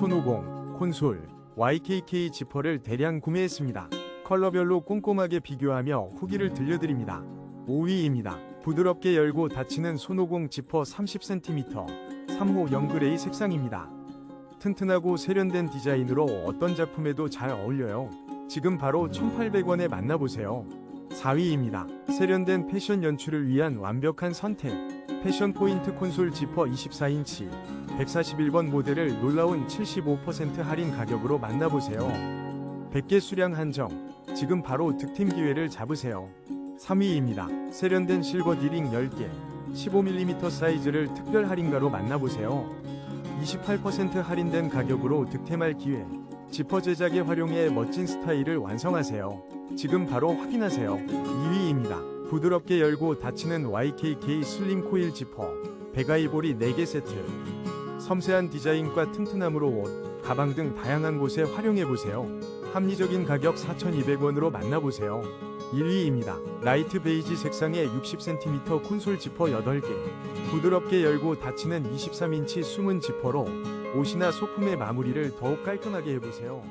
손오공, 콘솔, YKK 지퍼를 대량 구매했습니다. 컬러별로 꼼꼼하게 비교하며 후기를 들려드립니다. 5위입니다. 부드럽게 열고 닫히는 손오공 지퍼 30cm 3호 영그레이 색상입니다. 튼튼하고 세련된 디자인으로 어떤 작품에도 잘 어울려요. 지금 바로 1,800원에 만나보세요. 4위입니다. 세련된 패션 연출을 위한 완벽한 선택. 패션 포인트 콘솔 지퍼 24인치 141번 모델을 놀라운 75% 할인 가격으로 만나보세요. 100개 수량 한정. 지금 바로 득템 기회를 잡으세요. 3위입니다. 세련된 실버 디링 10개 15mm 사이즈를 특별 할인가로 만나보세요. 28% 할인된 가격으로 득템할 기회. 지퍼 제작에 활용해 멋진 스타일을 완성하세요. 지금 바로 확인하세요. 2위입니다. 부드럽게 열고 닫히는 YKK 슬림 코일 지퍼. 베가이보리 4개 세트. 섬세한 디자인과 튼튼함으로 옷, 가방 등 다양한 곳에 활용해보세요. 합리적인 가격 4,200원으로 만나보세요. 1위입니다. 라이트 베이지 색상의 60cm 콘솔 지퍼 8개. 부드럽게 열고 닫히는 23인치 숨은 지퍼로 옷이나 소품의 마무리를 더욱 깔끔하게 해보세요.